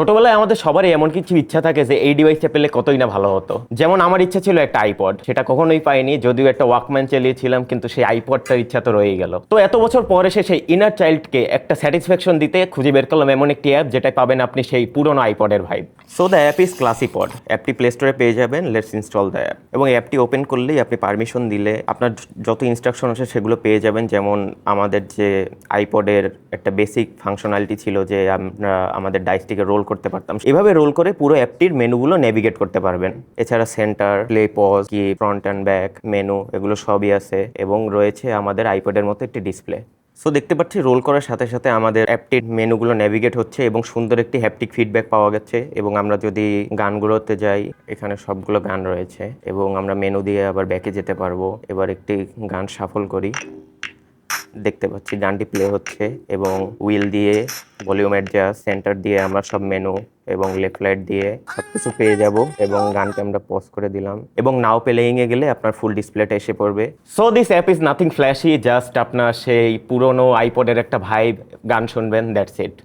ছোটবেলায় আমাদের সবারই এমন কিছু ইচ্ছা থাকে যে এই ডিভাইসটা পেলে কতই না ভালো হতো। যেমন আমার ইচ্ছা ছিল একটা আইপড সেটা কখনোই পাইনি, যদিও একটা ওয়াকম্যান চালিয়েছিলাম, কিন্তু সেই আইপডটার ইচ্ছা তো রয়েই গেল। তো এত বছর পরে সে সেই ইনার চাইল্ডকে একটা স্যাটিসফ্যাকশন দিতে খুঁজে বের করলাম এমন একটি অ্যাপ যেটা পাবেন আপনি সেই পুরনো আইপডের vibe so the app is Classipod অ্যাপটি প্লে স্টোরে পেয়ে যাবেন লেটস ইনস্টল দ্য অ্যাপ এবং অ্যাপটি ওপেন করলেই আপনি পারমিশন দিলে আপনার যত ইনস্ট্রাকশন আছে সেগুলো পেয়ে যাবেন। যেমন আমাদের যে আইপডের একটা বেসিক ফাংশনালিটি ছিল যে আমরা, আমাদের ডাইসটিকে রোল করতে পারতাম। এভাবে রোল করে পুরো অ্যাপটির মেনুগুলো নেভিগেট করতে পারবেন। এছাড়া centre play pause key front and back menu এগুলো সবই আছে এবং রয়েছে আমাদের আইপডের মতো একটি ডিসপ্লে সো দেখতে পাচ্ছি রোল করার সাথে সাথে আমাদের অ্যাপটির মেনুগুলো নেভিগেট হচ্ছে এবং সুন্দর একটি হ্যাপটিক ফিডব্যাক পাওয়া গেছে এবং আমরা যদি গানগুলোতে যাই, এখানে সবগুলো গান রয়েছে এবং আমরা মেনু দিয়ে আবার ব্যাকে যেতে পারব। এবার একটি গান সাফল করি। দেখতে পাচ্ছি গানটি প্লে হচ্ছে এবং হুইল দিয়ে, ভলিউম অ্যাডজাস্ট, সেন্টার দিয়ে আমরা সব মেনু এবং লেফট লাইট দিয়ে সবকিছু পেয়ে যাব এবং গানকে আমরা পজ করে দিলাম এবং নাও প্লেয়িংয়ে গেলে আপনার ফুল ডিসপ্লেটা এসে পড়বে। So this app is nothing flashy just আপনার সেই পুরনো আইপডের একটা ভাইব গান শুনবেন দ্যাটস ইট